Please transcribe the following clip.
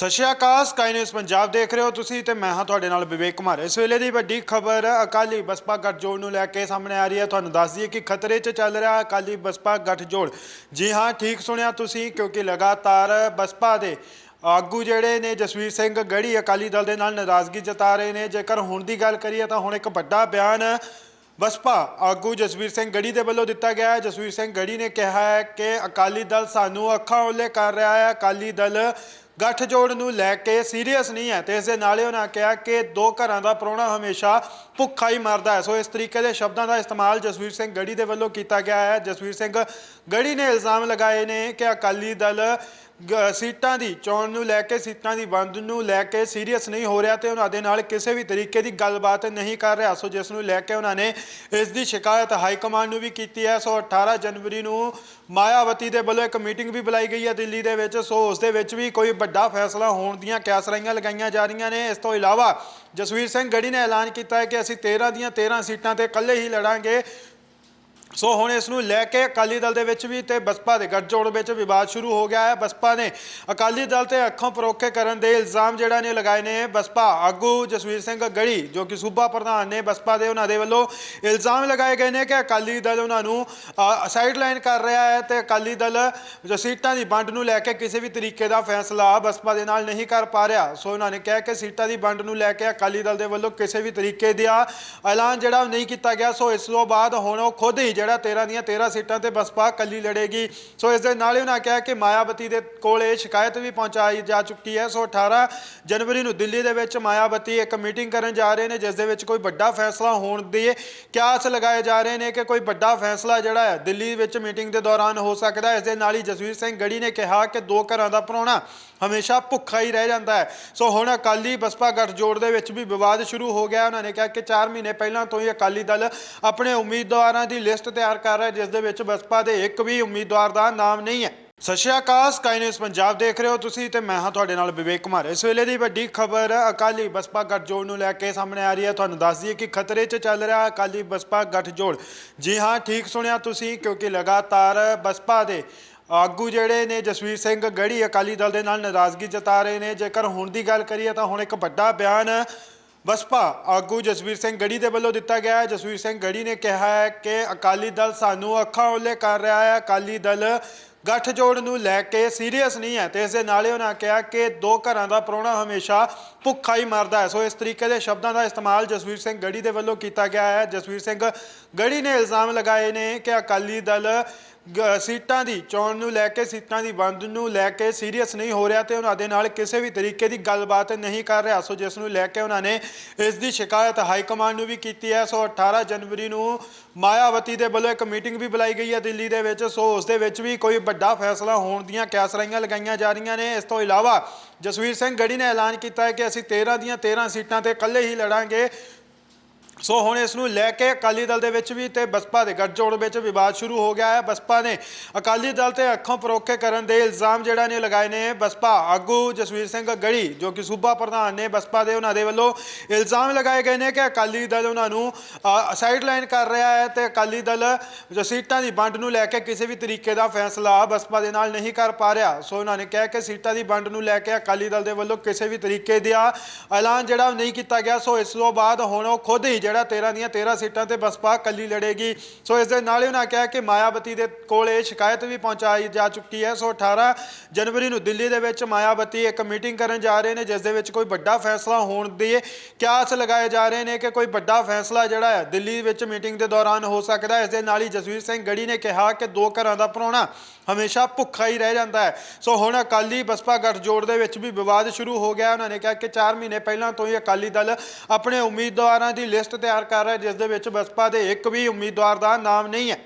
ਸਤਿ ਸ਼੍ਰੀ ਅਕਾਲ Sky News Punjab ਦੇਖ ਰਹੇ ਹੋ ਤੁਸੀਂ ਤੇ ਮੈਂ ਹਾਂ ਤੁਹਾਡੇ ਨਾਲ ਵਿਵੇਕ ਕੁਮਾਰ। ਇਸ ਵੇਲੇ ਦੀ ਵੱਡੀ ਖਬਰ ਅਕਾਲੀ ਬਸਪਾ ਗੱਠਜੋੜ ਨੂੰ ਲੈ ਕੇ ਸਾਹਮਣੇ ਆ ਰਹੀ ਹੈ। ਤੁਹਾਨੂੰ ਦੱਸ ਦਈਏ ਕਿ ਖਤਰੇ 'ਚ ਚੱਲ ਰਿਹਾ ਅਕਾਲੀ ਬਸਪਾ ਗੱਠਜੋੜ ਜੀ ਹਾਂ, ਠੀਕ ਸੁਣਿਆ ਤੁਸੀਂ ਕਿਉਂਕਿ ਲਗਾਤਾਰ ਬਸਪਾ ਦੇ ਆਗੂ ਜਿਹੜੇ ਨੇ ਜਸਵੀਰ ਸਿੰਘ ਗੜੀ ਅਕਾਲੀ ਦਲ ਦੇ ਨਾਲ ਨਾਰਾਜ਼ਗੀ ਜਤਾ ਰਹੇ ਨੇ। ਜੇਕਰ ਹੁਣ ਦੀ ਗੱਲ ਕਰੀਏ ਤਾਂ ਹੁਣ ਇੱਕ ਵੱਡਾ ਬਿਆਨ ਬਸਪਾ ਆਗੂ ਜਸਵੀਰ ਸਿੰਘ ਗੜੀ ਦੇ ਵੱਲੋਂ ਦਿੱਤਾ ਗਿਆ ਹੈ। ਜਸਵੀਰ ਸਿੰਘ ਗੜੀ ਨੇ ਕਿਹਾ ਹੈ ਕਿ ਅਕਾਲੀ ਦਲ ਸਾਨੂੰ ਅੱਖਾਂ ਓਲੇ ਕਰ ਰਿਹਾ ਹੈ। ਅਕਾਲੀ ਦਲ ਗੱਠਜੋੜ ਨੂੰ ਲੈ ਕੇ ਸੀਰੀਅਸ ਨਹੀਂ ਹੈ ਤੇ ਇਸ ਦੇ ਨਾਲ ਹੀ ਉਹਨਾਂ ਕਿਹਾ ਕਿ ਦੋ ਘਰਾਂ ਦਾ ਪ੍ਰਾਹੁਣਾ ਹਮੇਸ਼ਾ ਭੁੱਖਾ ਹੀ ਮਰਦਾ ਹੈ। ਸੋ ਇਸ ਤਰੀਕੇ ਦੇ ਸ਼ਬਦਾਂ ਦਾ ਇਸਤੇਮਾਲ ਜਸਵੀਰ ਸਿੰਘ ਗੜੀ ਦੇ ਵੱਲੋਂ ਕੀਤਾ ਗਿਆ ਹੈ। ਜਸਵੀਰ ਸਿੰਘ ਗੜੀ ਨੇ ਇਲਜ਼ਾਮ ਲਗਾਏ ਨੇ ਕਿ ਅਕਾਲੀ ਦਲ ਗ- ਸੀਟਾਂ ਦੀ, ਚੋਣ ਨੂੰ ਲੈ ਕੇ, ਸੀਟਾਂ ਦੀ ਵੰਡ ਨੂੰ ਲੈ ਕੇ ਸੀਰੀਅਸ ਨਹੀਂ ਹੋ ਰਿਹਾ ਤੇ ਉਹਨਾਂ ਦੇ ਨਾਲ ਕਿਸੇ ਵੀ ਤਰੀਕੇ ਦੀ ਗੱਲਬਾਤ ਨਹੀਂ ਕਰ ਰਿਹਾ। ਸੋ ਜਿਸ ਨੂੰ ਲੈ ਕੇ ਉਹਨਾਂ ਨੇ ਇਸ ਦੀ ਸ਼ਿਕਾਇਤ ਹਾਈ ਕਮਾਂਡ ਨੂੰ ਵੀ ਕੀਤੀ ਹੈ। ਸੋ 18 ਜਨਵਰੀ ਨੂੰ ਮਾਇਆਵਤੀ ਦੇ ਵੱਲੋਂ ਇੱਕ ਮੀਟਿੰਗ ਵੀ ਬੁਲਾਈ ਗਈ ਹੈ ਦਿੱਲੀ ਦੇ ਵਿੱਚ। ਸੋ ਉਸ ਦੇ ਵਿੱਚ ਵੀ ਕੋਈ ਵੱਡਾ ਫੈਸਲਾ ਹੋਣ ਦੀਆਂ ਕਿਆਸਰਾਈਆਂ ਲਗਾਈਆਂ ਜਾ ਰਹੀਆਂ ਨੇ। ਇਸ ਤੋਂ ਇਲਾਵਾ ਜਸਵੀਰ ਸਿੰਘ ਗੜੀ ਨੇ ਐਲਾਨ ਕੀਤਾ ਹੈ ਕਿ ਅਸੀਂ 13 ਦੀਆਂ 13 ਸੀਟਾਂ ਤੇ ਇਕੱਲੇ ਹੀ ਲੜਾਂਗੇ। ਸੋ ਹੁਣ ਇਸ ਨੂੰ ਲੈ ਕੇ ਅਕਾਲੀ ਦਲ ਦੇ ਵਿੱਚ ਵੀ ਤੇ ਬਸਪਾ ਦੇ ਗੱਠਜੋੜ ਵਿੱਚ ਵਿਵਾਦ ਸ਼ੁਰੂ ਹੋ ਗਿਆ ਹੈ। ਬਸਪਾ ਨੇ ਅਕਾਲੀ ਦਲ ਤੇ ਅੱਖੋਂ ਪਰੋਖੇ ਕਰਨ ਦੇ ਇਲਜ਼ਾਮ ਜਿਹੜਾ ਨੇ ਲਗਾਏ ਨੇ। ਬਸਪਾ ਆਗੂ ਜਸਵੀਰ ਸਿੰਘ ਗੜੀ, ਜੋ ਕਿ ਸੂਬਾ ਪ੍ਰਧਾਨ ਨੇ, ਬਸਪਾ ਦੇ ਉਹਨਾਂ ਦੇ ਵੱਲੋਂ ਇਲਜ਼ਾਮ ਲਗਾਏ ਗਏ ਨੇ ਕਿ ਅਕਾਲੀ ਦਲ ਉਹਨਾਂ ਨੂੰ ਸਾਈਡਲਾਈਨ ਕਰ ਰਿਹਾ ਹੈ ਤੇ ਅਕਾਲੀ ਦਲ ਜੋ ਸੀਟਾਂ ਦੀ ਵੰਡ ਨੂੰ ਲੈ ਕੇ ਕਿਸੇ ਵੀ ਤਰੀਕੇ ਦਾ ਫੈਸਲਾ ਬਸਪਾ ਦੇ ਨਾਲ ਨਹੀਂ ਕਰ ਪਾ ਰਿਹਾ। ਸੋ ਉਹਨਾਂ ਨੇ ਕਿਹਾ ਕਿ ਸੀਟਾਂ ਦੀ ਵੰਡ ਨੂੰ ਲੈ ਕੇ ਅਕਾਲੀ ਦਲ ਦੇ ਵੱਲੋਂ ਕਿਸੇ ਵੀ ਤਰੀਕੇ ਦਾ ਐਲਾਨ ਜਿਹੜਾ ਉਹ ਨਹੀਂ ਕੀਤਾ ਗਿਆ। ਸੋ ਇਸ ਤੋਂ ਬਾਅਦ ਹੁਣ ਉਹ ਖੁਦ ਹੀ ਜਿਹੜਾ 13 ਦੀਆਂ 13 ਸੀਟਾਂ ਤੇ ਬਸਪਾ ਕੱਲੀ ਲੜੇਗੀ। ਸੋ ਇਸ ਦੇ ਨਾਲ ਹੀ ਉਹਨਾਂ ਕਿਹਾ ਕਿ ਮਾਇਆਵਤੀ ਦੇ ਕੋਲ ਇਹ ਸ਼ਿਕਾਇਤ ਵੀ ਪਹੁੰਚਾਈ ਜਾ ਚੁੱਕੀ ਹੈ। ਸੋ 18 ਜਨਵਰੀ ਨੂੰ ਦਿੱਲੀ ਦੇ ਵਿੱਚ ਮਾਇਆਵਤੀ ਇੱਕ ਮੀਟਿੰਗ ਕਰਨ ਜਾ ਰਹੇ ਨੇ, ਜਿਸ ਦੇ ਵਿੱਚ ਕੋਈ ਵੱਡਾ ਫੈਸਲਾ ਹੋਣ ਦੀ ਕਿਆਸ ਲਗਾਏ ਜਾ ਰਹੇ ਨੇ ਕਿ ਕੋਈ ਵੱਡਾ ਫੈਸਲਾ ਜਿਹੜਾ ਹੈ ਦਿੱਲੀ ਵਿੱਚ ਮੀਟਿੰਗ ਦੇ ਦੌਰਾਨ ਹੋ ਸਕਦਾ ਹੈ। ਇਸ ਦੇ ਨਾਲ ਹੀ ਜਸਵੀਰ ਸਿੰਘ ਗੜੀ ਨੇ ਕਿਹਾ ਕਿ ਦੋ ਘਰਾਂ ਦਾ ਪ੍ਰਾਹੁਣਾ ਹਮੇਸ਼ਾ ਭੁੱਖਾ ਹੀ ਰਹਿ ਜਾਂਦਾ ਹੈ। ਸੋ ਹੁਣ ਅਕਾਲੀ ਬਸਪਾ ਗੱਠਜੋੜ ਦੇ ਵਿੱਚ ਵੀ ਵਿਵਾਦ ਸ਼ੁਰੂ ਹੋ ਗਿਆ। ਉਹਨਾਂ ਨੇ ਕਿਹਾ ਕਿ 4 ਮਹੀਨੇ ਪਹਿਲਾਂ ਤੋਂ ਹੀ ਅਕਾਲੀ ਦਲ ਆਪਣੇ ਉਮੀਦਵਾਰਾਂ ਦੀ ਲਿਸਟ ਤਿਆਰ ਕਰ ਰਿਹਾ ਹੈ, ਜਿਸ ਦੇ ਵਿੱਚ ਬਸਪਾ ਦੇ ਇੱਕ ਵੀ ਉਮੀਦਵਾਰ ਦਾ ਨਾਮ ਨਹੀਂ ਹੈ। ਸਤਿ ਸ਼੍ਰੀ ਅਕਾਲ ਸਕਾਈ ਨਿਊਜ਼ ਪੰਜਾਬ ਦੇਖ ਰਹੇ ਹੋ ਤੁਸੀਂ ਤੇ ਮੈਂ ਹਾਂ ਤੁਹਾਡੇ ਨਾਲ ਵਿਵੇਕ ਕੁਮਾਰ। ਇਸ ਵੇਲੇ ਦੀ ਵੱਡੀ ਖਬਰ ਅਕਾਲੀ ਬਸਪਾ ਗੱਠਜੋੜ ਨੂੰ ਲੈ ਕੇ ਸਾਹਮਣੇ ਆ ਰਹੀ ਹੈ। ਤੁਹਾਨੂੰ ਦੱਸ ਦਈਏ ਕਿ ਖਤਰੇ 'ਚ ਚੱਲ ਰਿਹਾ ਅਕਾਲੀ ਬਸਪਾ ਗੱਠਜੋੜ। ਜੀ ਹਾਂ ਠੀਕ ਸੁਣਿਆ ਤੁਸੀਂ ਕਿਉਂਕਿ ਲਗਾਤਾਰ ਬਸਪਾ ਦੇ ਆਗੂ ਜਿਹੜੇ ਨੇ ਜਸਵੀਰ ਸਿੰਘ ਗੜੀ ਅਕਾਲੀ ਦਲ ਦੇ ਨਾਲ ਨਾਰਾਜ਼ਗੀ ਜਤਾ ਰਹੇ ਨੇ। ਜੇਕਰ ਹੁਣ ਦੀ ਗੱਲ ਕਰੀਏ ਤਾਂ ਹੁਣ ਇੱਕ ਵੱਡਾ ਬਿਆਨ ਬਸਪਾ ਆਗੂ ਜਸਵੀਰ ਸਿੰਘ ਗੜੀ ਦੇ ਵੱਲੋਂ ਦਿੱਤਾ ਗਿਆ ਹੈ। ਜਸਵੀਰ ਸਿੰਘ ਗੜੀ ਨੇ ਕਿਹਾ ਹੈ ਕਿ ਅਕਾਲੀ ਦਲ ਸਾਨੂੰ ਅੱਖਾਂ ਓਲੇ ਕਰ ਰਿਹਾ ਹੈ। ਅਕਾਲੀ ਦਲ ਗੱਠਜੋੜ ਨੂੰ ਲੈ ਕੇ ਸੀਰੀਅਸ ਨਹੀਂ ਹੈ ਤੇ ਇਸ ਦੇ ਨਾਲ ਹੀ ਉਹਨਾਂ ਕਿਹਾ ਕਿ ਦੋ ਘਰਾਂ ਦਾ ਪ੍ਰਾਹੁਣਾ ਹਮੇਸ਼ਾ ਭੁੱਖਾ ਹੀ ਮਰਦਾ ਹੈ। ਸੋ ਇਸ ਤਰੀਕੇ ਦੇ ਸ਼ਬਦਾਂ ਦਾ ਇਸਤੇਮਾਲ ਜਸਵੀਰ ਸਿੰਘ ਗੜੀ ਦੇ ਵੱਲੋਂ ਕੀਤਾ ਗਿਆ ਹੈ। ਜਸਵੀਰ ਸਿੰਘ ਗੜੀ ਨੇ ਇਲਜ਼ਾਮ ਲਗਾਏ ਨੇ ਕਿ ਅਕਾਲੀ ਦਲ ਗ- ਸੀਟਾਂ ਦੀ, ਚੋਣ ਨੂੰ ਲੈ ਕੇ, ਸੀਟਾਂ ਦੀ ਵੰਡ ਨੂੰ ਲੈ ਕੇ ਸੀਰੀਅਸ ਨਹੀਂ ਹੋ ਰਿਹਾ ਤੇ ਉਹਨਾਂ ਦੇ ਨਾਲ ਕਿਸੇ ਵੀ ਤਰੀਕੇ ਦੀ ਗੱਲਬਾਤ ਨਹੀਂ ਕਰ ਰਿਹਾ। ਸੋ ਜਿਸ ਨੂੰ ਲੈ ਕੇ ਉਹਨਾਂ ਨੇ ਇਸ ਦੀ ਸ਼ਿਕਾਇਤ ਹਾਈ ਕਮਾਂਡ ਨੂੰ ਵੀ ਕੀਤੀ ਹੈ। ਸੋ 18 ਜਨਵਰੀ ਨੂੰ ਮਾਇਆਵਤੀ ਦੇ ਵੱਲੋਂ ਇੱਕ ਮੀਟਿੰਗ ਵੀ ਬੁਲਾਈ ਗਈ ਹੈ ਦਿੱਲੀ ਦੇ ਵਿੱਚ। ਸੋ ਉਸ ਦੇ ਵਿੱਚ ਵੀ ਕੋਈ ਵੱਡਾ ਫੈਸਲਾ ਹੋਣ ਦੀਆਂ ਕਿਆਸਰਾਈਆਂ ਲਗਾਈਆਂ ਜਾ ਰਹੀਆਂ ਨੇ। ਇਸ ਤੋਂ ਇਲਾਵਾ ਜਸਵੀਰ ਸਿੰਘ ਗੜੀ ਨੇ ਐਲਾਨ ਕੀਤਾ ਹੈ ਕਿ ਅਸੀਂ 13 ਦੀਆਂ 13 ਸੀਟਾਂ ਤੇ ਇਕੱਲੇ ਹੀ ਲੜਾਂਗੇ। ਸੋ ਹੁਣ ਇਸ ਨੂੰ ਲੈ ਕੇ ਅਕਾਲੀ ਦਲ ਦੇ ਵਿੱਚ ਵੀ ਤੇ ਬਸਪਾ ਦੇ ਗੱਠਜੋੜ ਵਿੱਚ ਵਿਵਾਦ ਸ਼ੁਰੂ ਹੋ ਗਿਆ ਹੈ। ਬਸਪਾ ਨੇ ਅਕਾਲੀ ਦਲ ਤੇ ਅੱਖੋਂ ਪਰੋਖੇ ਕਰਨ ਦੇ ਇਲਜ਼ਾਮ ਜਿਹੜਾ ਨੇ ਲਗਾਏ ਨੇ। ਬਸਪਾ ਆਗੂ ਜਸਵੀਰ ਸਿੰਘ ਗੜੀ, ਜੋ ਕਿ ਸੂਬਾ ਪ੍ਰਧਾਨ ਨੇ, ਬਸਪਾ ਦੇ ਉਹਨਾਂ ਦੇ ਵੱਲੋਂ ਇਲਜ਼ਾਮ ਲਗਾਏ ਗਏ ਨੇ ਕਿ ਅਕਾਲੀ ਦਲ ਉਹਨਾਂ ਨੂੰ ਸਾਈਡਲਾਈਨ ਕਰ ਰਿਹਾ ਹੈ ਤੇ ਅਕਾਲੀ ਦਲ ਜੋ ਸੀਟਾਂ ਦੀ ਵੰਡ ਨੂੰ ਲੈ ਕੇ ਕਿਸੇ ਵੀ ਤਰੀਕੇ ਦਾ ਫੈਸਲਾ ਬਸਪਾ ਦੇ ਨਾਲ ਨਹੀਂ ਕਰ ਪਾ ਰਿਹਾ। ਸੋ ਉਹਨਾਂ ਨੇ ਕਿਹਾ ਕਿ ਸੀਟਾਂ ਦੀ ਵੰਡ ਨੂੰ ਲੈ ਕੇ ਅਕਾਲੀ ਦਲ ਦੇ ਵੱਲੋਂ ਕਿਸੇ ਵੀ ਤਰੀਕੇ ਦਾ ਐਲਾਨ ਜਿਹੜਾ ਉਹ ਨਹੀਂ ਕੀਤਾ ਗਿਆ। ਸੋ ਇਸ ਤੋਂ ਬਾਅਦ ਹੁਣ ਉਹ ਖੁਦ ਹੀ ਜਿਹੜਾ 13 ਦੀਆਂ 13 ਸੀਟਾਂ ਤੇ ਬਸਪਾ ਕੱਲੀ ਲੜੇਗੀ। ਸੋ ਇਸ ਦੇ ਨਾਲ ਹੀ ਉਹਨਾਂ ਕਿਹਾ ਕਿ ਮਾਇਆਵਤੀ ਦੇ ਕੋਲ ਇਹ ਸ਼ਿਕਾਇਤ ਵੀ ਪਹੁੰਚਾਈ ਜਾ ਚੁੱਕੀ ਹੈ। ਸੋ 18 ਜਨਵਰੀ ਨੂੰ ਦਿੱਲੀ ਦੇ ਵਿੱਚ ਮਾਇਆਵਤੀ ਇੱਕ ਮੀਟਿੰਗ ਕਰਨ ਜਾ ਰਹੇ ਨੇ, ਜਿਸ ਦੇ ਵਿੱਚ ਕੋਈ ਵੱਡਾ ਫੈਸਲਾ ਹੋਣ ਦੀ ਕਿਆਸ ਲਗਾਏ ਜਾ ਰਹੇ ਨੇ ਕਿ ਕੋਈ ਵੱਡਾ ਫੈਸਲਾ ਜਿਹੜਾ ਹੈ ਦਿੱਲੀ ਵਿੱਚ ਮੀਟਿੰਗ ਦੇ ਦੌਰਾਨ ਹੋ ਸਕਦਾ ਹੈ। ਇਸ ਦੇ ਨਾਲ ਹੀ ਜਸਵੀਰ ਸਿੰਘ ਗੜੀ ਨੇ ਕਿਹਾ ਕਿ ਦੋ ਘਰਾਂ ਦਾ ਪ੍ਰਾਹੁਣਾ ਹਮੇਸ਼ਾ ਭੁੱਖਾ ਹੀ ਰਹਿ ਜਾਂਦਾ ਹੈ। ਸੋ ਹੁਣ ਅਕਾਲੀ ਬਸਪਾ ਗੱਠਜੋੜ ਦੇ ਵਿੱਚ ਵੀ ਵਿਵਾਦ ਸ਼ੁਰੂ ਹੋ ਗਿਆ। ਉਹਨਾਂ ਨੇ ਕਿਹਾ ਕਿ 4 ਮਹੀਨੇ ਪਹਿਲਾਂ ਤੋਂ ਹੀ ਅਕਾਲੀ ਦਲ ਆਪਣੇ ਉਮੀਦਵਾਰਾਂ ਦੀ ਲਿਸਟ ਤਿਆਰ ਕਰ ਰਿਹਾ ਹੈ, ਜਿਸ ਦੇ ਵਿੱਚ ਬਸਪਾ ਦੇ ਇੱਕ ਵੀ ਉਮੀਦਵਾਰ ਦਾ ਨਾਮ ਨਹੀਂ ਹੈ।